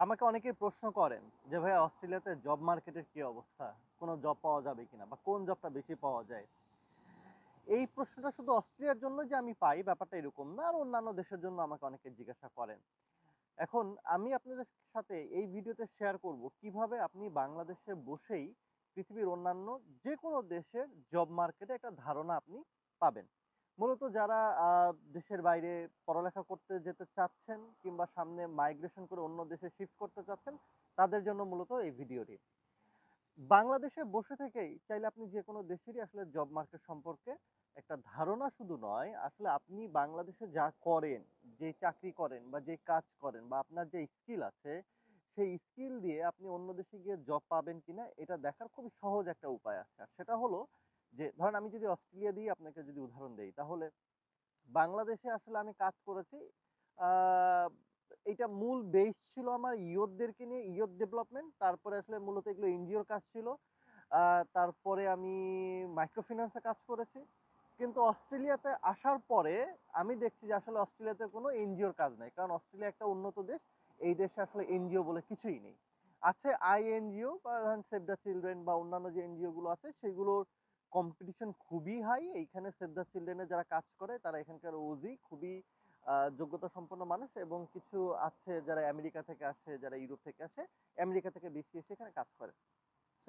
আমাকে অনেকেই প্রশ্ন করেন যে, ভাই, অস্ট্রেলিয়াতে জব মার্কেটের কি অবস্থা? কোনো জব পাওয়া যাবে কিনা? বা কোন জবটা বেশি পাওয়া যায়? এই প্রশ্নটা শুধু অস্ট্রেলিয়ার জন্য যে আমি পাই ব্যাপারটা এরকম না, আর অন্যান্য দেশের জন্য আমাকে অনেকে জিজ্ঞাসা করেন। এখন আমি আপনাদের সাথে এই ভিডিওতে শেয়ার করব কীভাবে আপনি বাংলাদেশে বসেই পৃথিবীর অন্যান্য যে কোনো দেশের জব মার্কেটে একটা ধারণা আপনি পাবেন। মূলত যারা দেশের বাইরে পড়ালেখা করতে যেতে চাচ্ছেন কিংবা সামনে মাইগ্রেশন করে অন্য দেশে শিফট করতে চাচ্ছেন, তাদের জন্য মূলত এই ভিডিওটি। বাংলাদেশে বসে থেকেই চাইলে আপনি যে কোনো দেশেরই আসলে জব মার্কেট সম্পর্কে একটা ধারণা শুধু নয়, আসলে আপনি বাংলাদেশে যা করেন, যে চাকরি করেন বা যে কাজ করেন বা আপনার যে স্কিল আছে, সেই স্কিল দিয়ে আপনি অন্য দেশে গিয়ে জব পাবেন কিনা, এটা দেখার খুবই সহজ একটা উপায় আছে। সেটা হলো যে, ধরেন আমি যদি অস্ট্রেলিয়া দিয়ে আপনাকে যদি উদাহরণ দেই, তাহলে বাংলাদেশে আসলে আমি কাজ করেছি এটা মূল বেস ছিল আমার ইয়তদেরকে নিয়ে, ইয়ত ডেভেলপমেন্ট তারপরে আসলে মূলত এগুলো এনজিওর কাজ ছিল তারপরে আমি মাইক্রো ফিন্যান্সে কাজ করেছি, কিন্তু অস্ট্রেলিয়াতে আসার পরে আমি দেখছি যে আসলে অস্ট্রেলিয়াতে কোনো এনজিওর কাজ নাই, কারণ অস্ট্রেলিয়া একটা উন্নত দেশ, এই দেশে আসলে এনজিও বলে কিছুই নেই। আছে আই এনজিও বা সেভ দ্য চিলড্রেন বা অন্যান্য যে এনজিও গুলো আছে, সেগুলোর কম্পিটিশন খুবই হাই এইখানে সেভ দ্য চিলড্রেনের যারা কাজ করে, তারা এখানকার ওজি খুবই যোগ্যতা সম্পন্ন মানুষ এবং কিছু আছে যারা আমেরিকা থেকে আসে, যারা ইউরোপ থেকে আসে, আমেরিকা থেকে বেশি এসে এখানে কাজ করে।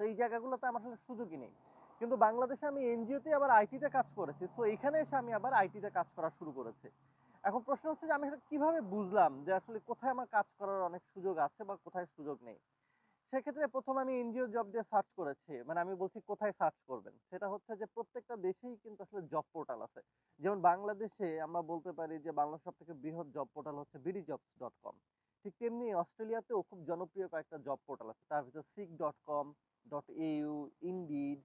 তো এই জায়গাগুলোতে আমার আসলে সুযোগই নেই। কিন্তু বাংলাদেশে আমি এনজিওতে আবার আইটিতে কাজ করেছি। সো এখানে এসে আমি আবার আইটিতে কাজ করা শুরু করেছি। এখন প্রশ্ন হচ্ছে যে আমি কীভাবে বুঝলাম যে আসলে কোথায় আমার কাজ করার অনেক সুযোগ আছে বা কোথায় সুযোগ নেই? সেক্ষেত্রে প্রথম আমি এনজিও জব দিয়ে সার্চ করেছি। মানে আমি বলছি, কোথায় সার্চ করবেন? সেটা হচ্ছে যে প্রত্যেকটা দেশেই কিন্তু আসলে জব পোর্টাল আছে। যেমন বাংলাদেশে আমরা বলতে পারি যে বাংলাদেশ সব থেকে বৃহৎ জব পোর্টাল হচ্ছে বিডি জবস ডট কম ঠিক তেমনি অস্ট্রেলিয়াতেও খুব জনপ্রিয় কয়েকটা জব পোর্টাল আছে। তার ভিতর seek dot com dot au Indeed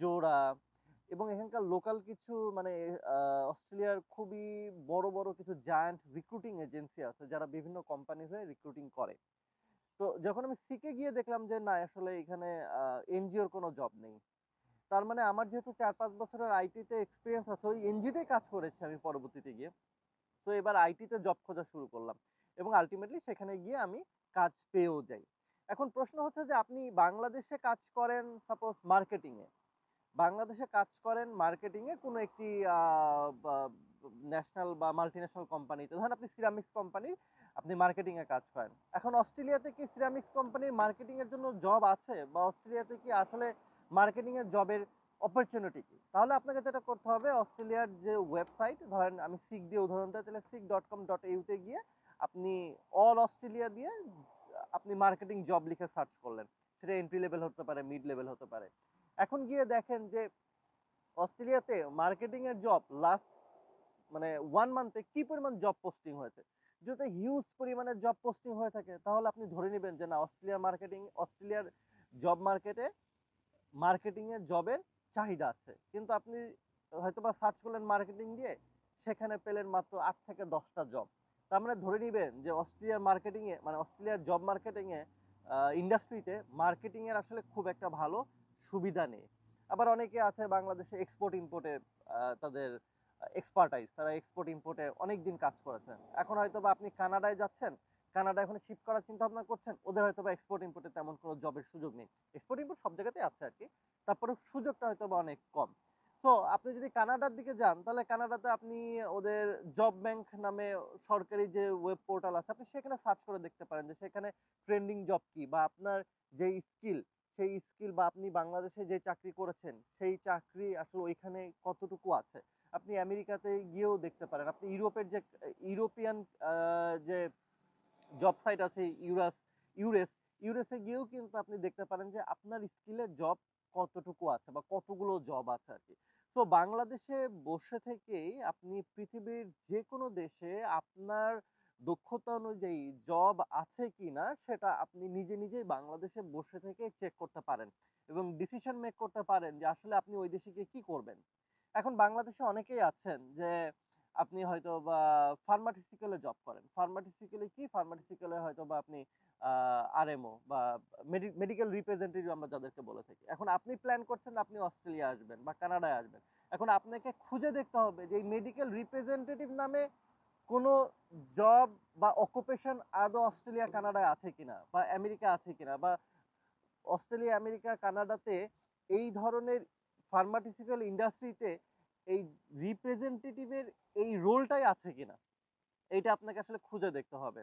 জোড়া এবং এখানকার লোকাল কিছু মানে অস্ট্রেলিয়ার খুবই বড় বড় কিছু জায়ান্ট রিক্রুটিং এজেন্সি আছে, যারা বিভিন্ন কোম্পানি হয়ে রিক্রুটিং করে। তো যখন আমি সিকে গিয়ে দেখলাম যে, না, আসলে এখানে এনজিওর কোনো জব নেই। তার মানে আমার যেহেতু চার পাঁচ বছরের আইটিতে এক্সপিরিয়েন্স আছে, ওই এনজিওতেই কাজ করেছি আমি পরবর্তীতে গিয়ে। তো এবার আইটিতে জব খোঁজা শুরু করলাম এবং আলটিমেটলি সেখানে গিয়ে আমি কাজ পেয়েও যাই। এখন প্রশ্ন হচ্ছে যে, আপনি বাংলাদেশে কাজ করেন সাপোজ মার্কেটিং এ। বাংলাদেশে কাজ করেন মার্কেটিং এ কোনো একটি ন্যাশনাল বা মাল্টি ন্যাশনাল কোম্পানিতে ধরেন আপনি সিরামিক্স কোম্পানি আপনি মার্কেটিং এ কাজ করেন। এখন অস্ট্রেলিয়াতে কি সিরামিক্স কোম্পানির মার্কেটিং এর জন্য জব আছে? বা অস্ট্রেলিয়াতে কি আসলে মার্কেটিং এর জবের অপরচুনিটি কি? তাহলে আপনাকে যেটা করতে হবে, অস্ট্রেলিয়ার যে ওয়েবসাইট ধরেন আমি সিক দিয়ে উদাহরণ দেয়, তাহলে সিক ডট কম ডট ইউতে গিয়ে আপনি অল অস্ট্রেলিয়া দিয়ে আপনি মার্কেটিং জব লিখে সার্চ করলেন। সেটা এন্ট্রি লেভেল হতে পারে মিড লেভেল হতে পারে। এখন গিয়ে দেখেন যে অস্ট্রেলিয়াতে মার্কেটিং এর জব লাস্ট মানে ওয়ান মান্থে কি পরিমাণ জব পোস্টিং হয়েছে? যদি হিউজ পরিমাণে জব পোস্টিং হয়ে থাকে, তাহলে আপনি ধরে নেবেন যে না অস্ট্রেলিয়া মার্কেটিং অস্ট্রেলিয়ার জব মার্কেটে মার্কেটিং এর জবের চাহিদা আছে। কিন্তু আপনি হয়তো বা সার্চ করলেন মার্কেটিং দিয়ে, সেখানে পেলেন মাত্র আট থেকে দশটা জব তার মানে ধরে নিবেন যে অস্ট্রেলিয়ার মার্কেটিং এ মানে অস্ট্রেলিয়ার জব মার্কেটিং এ ইন্ডাস্ট্রিতে মার্কেটিং এর আসলে খুব একটা ভালো সুবিধা নেই। আবার অনেকে আছে বাংলাদেশে এক্সপোর্ট ইম্পোর্টে তাদের এক্সপার্টাইজ তারা এক্সপোর্ট ইম্পোর্টে অনেক দিন কাজ করেছেন। এখন হয়তো বা আপনি কানাডায় যাচ্ছেন কানাডা এখন শিফট করার চিন্তা ভাবনা করছেন, ওদের হয়তো বা এক্সপোর্ট ইম্পোর্টে তেমন কোনো জবের সুযোগ নেই। এক্সপোর্ট ইম্পোর্ট সব জায়গাতেই আছে আর কি তারপরে সুযোগটা হয়তো বা অনেক কম। সো আপনি যদি কানাডার দিকে যান, তাহলে কানাডাতে আপনি ওদের জব ব্যাংক নামে সরকারি যে ওয়েব পোর্টাল আছে, আপনি সেখানে সার্চ করে দেখতে পারেন যে সেখানে ট্রেন্ডিং জব কি বা আপনার যে স্কিল বা আপনি বাংলাদেশে যে চাকরি করেছেন, সেই চাকরি আসলে ওইখানে কতটুকু আছে? আপনি আমেরিকাতে গিয়েও দেখতে পারেন। আপনি ইউরোপের যে, ইউরোপিয়ান যে জব সাইট আছে, ইউরাস, ইউরেস, ইউরেসে গিয়েও কিন্তু আপনি দেখতে পারেন যে আপনার স্কিলের জব কতটুকু আছে বা কতগুলো জব আছে আর কি। তো বাংলাদেশে বসে থেকেই আপনি পৃথিবীর যে কোনো দেশে আপনার দক্ষতা অনুযায়ী জব আছে কিনা সেটা আপনি নিজে নিজেই বাংলাদেশে বসে থেকে চেক করতে পারেন এবং ডিসিশন মেক করতে পারেন যে আসলে আপনি ওই দেশে গিয়ে কি করবেন। এখন বাংলাদেশে অনেকেই আছেন যে আপনি হয়তো বা ফার্মাটিসিক্যালে জব করেন। ফার্মাটিসিক্যালে কি? ফার্মাটিসিক্যালে হয়তো বা আপনি আরএমও বা মেডিকেল রিপ্রেজেন্টেটিভ আমরা যাদেরকে বলে থাকি। এখন আপনি প্ল্যান করছেন আপনি অস্ট্রেলিয়া আসবেন বা কানাডায় আসবেন। এখন আপনাকে খুঁজে দেখতে হবে যে মেডিকেল রিপ্রেজেন্টেটিভ নামে কোনো জব বা অকুপেশন আদৌ অস্ট্রেলিয়া, কানাডায় আছে কিনা বা আমেরিকা আছে কিনা বা অস্ট্রেলিয়া, আমেরিকা, কানাডাতে এই ধরনের ফার্মাটিউটিক্যাল ইন্ডাস্ট্রিতে এই রিপ্রেজেন্টেটিভের এই রোলটাই আছে কিনা, এইটা আপনাকে আসলে খুঁজে দেখতে হবে।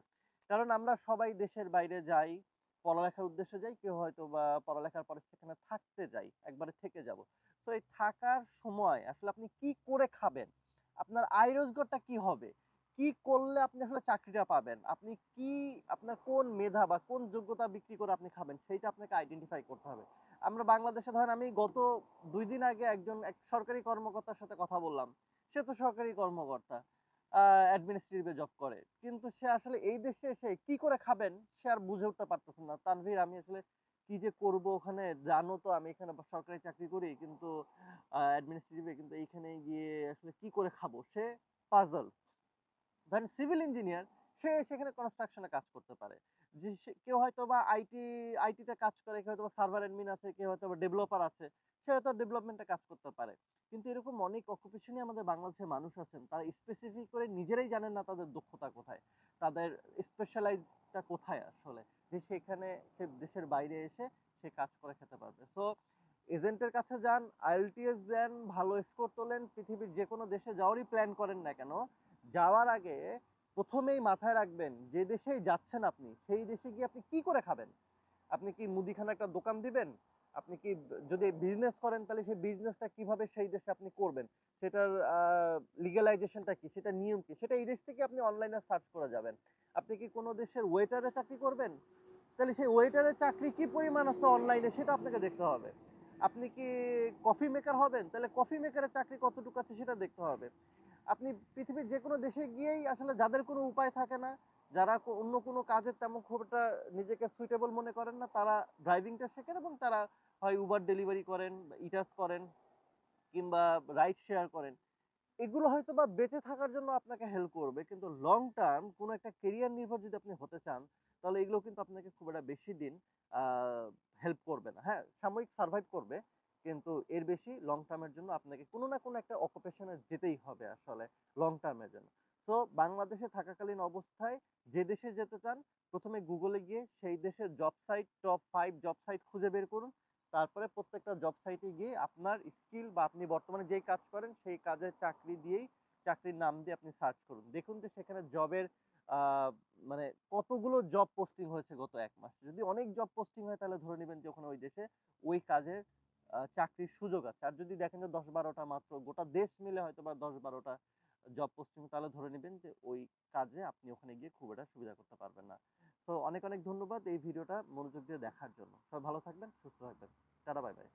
কারণ আমরা সবাই দেশের বাইরে যাই, পড়ালেখার উদ্দেশ্যে যাই, কেউ হয়তো বা পড়ালেখার পরে সেখানে থাকতে যাই, একবারে থেকে যাব। তো এই থাকার সময় আসলে আপনি কি করে খাবেন? আপনার আয় রোজগারটা কি হবে? কি করলে আপনি আসলে চাকরিটা পাবেন? আপনি কি আপনার কোন মেধা বা কোন যোগ্যতা বিক্রি করে আপনি খাবেন? সেইটা আপনাকে আইডেন্টিফাই করতে হবে। আমরা বাংলাদেশে ধরেন আমি গত দুই দিন আগে একজন এক সরকারি কর্মকর্তার সাথে কথা বললাম। সে তো সরকারি কর্মকর্তা অ্যাডমিনিস্ট্রেটিভে জব করে। কিন্তু সে আসলে এই দেশে এসে কি করে খাবেন? সে আর বুঝে উঠতে পারতেছে না। তানভীর, আমি আসলে কি যে করব ওখানে জানো তো, আমি এখানে সরকারি চাকরি করি, কিন্তু অ্যাডমিনিস্ট্রেটিভে কিন্তু এইখানে গিয়ে আসলে কি করে খাব? সে পাজল ধরেন সিভিল ইঞ্জিনিয়ার সে সেখানে কনস্ট্রাকশনে কাজ করতে পারে। যে কেউ হয়তো বা আইটি আইটিতে কাজ করে, কেউ হয়তো সার্ভার অ্যাডমিন আছে, কেউ হয়তো বা ডেভেলপার আছে, সে হয়তো ডেভেলপমেন্টে কাজ করতে পারে। কিন্তু এরকম অনেক অকুপেশনই আমাদের বাংলাদেশের মানুষ আছেন, তারা স্পেসিফিক করে নিজেরাই জানেন না তাদের দক্ষতা কোথায়, তাদের স্পেশালাইজটা কোথায় আসলে, যে সেখানে সে দেশের বাইরে এসে সে কাজ করে খেতে পারবে। সো এজেন্টের কাছে যান আইএলটিএস দেন, ভালো স্কোর তোলেন, পৃথিবীর যে কোনো দেশে যাওয়ারই প্ল্যান করেন না কেন যাওয়ার আগে প্রথমেই মাথায় রাখবেন যে দেশেই যাচ্ছেন আপনি, সেই দেশে গিয়ে আপনি কি করে খাবেন? আপনি কি মুদিখানা একটা দোকান দিবেন? আপনি কি যদি বিজনেস করেন তাহলে সেই বিজনেসটা কীভাবে সেই দেশে আপনি করবেন? সেটার লিগালাইজেশনটা কি? সেটা নিয়ম কি? সেটা এই দেশ থেকে আপনি অনলাইনে সার্চ করে যাবেন। আপনি কি কোনো দেশের ওয়েটারে চাকরি করবেন? তাহলে সেই ওয়েটারের চাকরি কি পরিমাণ আছে অনলাইনে সেটা আপনাকে দেখতে হবে। আপনি কি কফি মেকার হবেন? তাহলে কফি মেকারের চাকরি কতটুকু আছে সেটা দেখতে হবে। আপনি পৃথিবীর যে কোনো দেশে গিয়েই আসলে যাদের কোনো উপায় থাকে না, যারা অন্য কোনো কাজের তেমন খুব একটা নিজেকে সুইটেবল মনে করেন না, তারা ড্রাইভিংটা শেখেন এবং তারা হয় উবার ডেলিভারি করেন ইটাস করেন কিংবা রাইড শেয়ার করেন। এগুলো হয়তো বা বেঁচে থাকার জন্য আপনাকে হেল্প করবে, কিন্তু লং টার্ম কোনো একটা কেরিয়ার নির্ভর যদি আপনি হতে চান, তাহলে এগুলো কিন্তু আপনাকে খুব একটা বেশি দিন হেল্প করবে না। হ্যাঁ সাময়িক সার্ভাইভ করবে। কিন্তু এর বেশি লং টার্মের জন্য আপনাকে কোনো না কোনো একটা অকুপেশনে যেতেই হবে আসলে লং টার্মের জন্য। সো বাংলাদেশে থাকাকালীন অবস্থায় যে দেশে যেতে চান, প্রথমে গুগলে গিয়ে সেই দেশের job site top five job site খুঁজে বের করুন। তারপরে প্রত্যেকটা জব সাইটে গিয়ে আপনার স্কিল বা আপনি বর্তমানে যেই কাজ করেন, সেই কাজের চাকরি দিয়েই, চাকরির নাম দিয়ে আপনি সার্চ করুন। দেখুন যে সেখানে জবের মানে কতগুলো জব পোস্টিং হয়েছে গত এক মাস। যদি অনেক জব পোস্টিং হয়, তাহলে ধরে নেবেন যে ওখানে ওই দেশে ওই কাজের চাকরির সুযোগ আছে। আর যদি দেখেন যে দশ বারোটা মাত্র, গোটা দেশ মিলে হয়তো বা দশ বারোটা জব পোস্টিং তাহলে ধরে নেবেন যে ওই কাজে আপনি ওখানে গিয়ে খুব একটা সুবিধা করতে পারবেন না। তো অনেক অনেক ধন্যবাদ এই ভিডিওটা মনোযোগ দিয়ে দেখার জন্য। সবাই ভালো থাকবেন, সুস্থ থাকবেন। Tata, bye bye.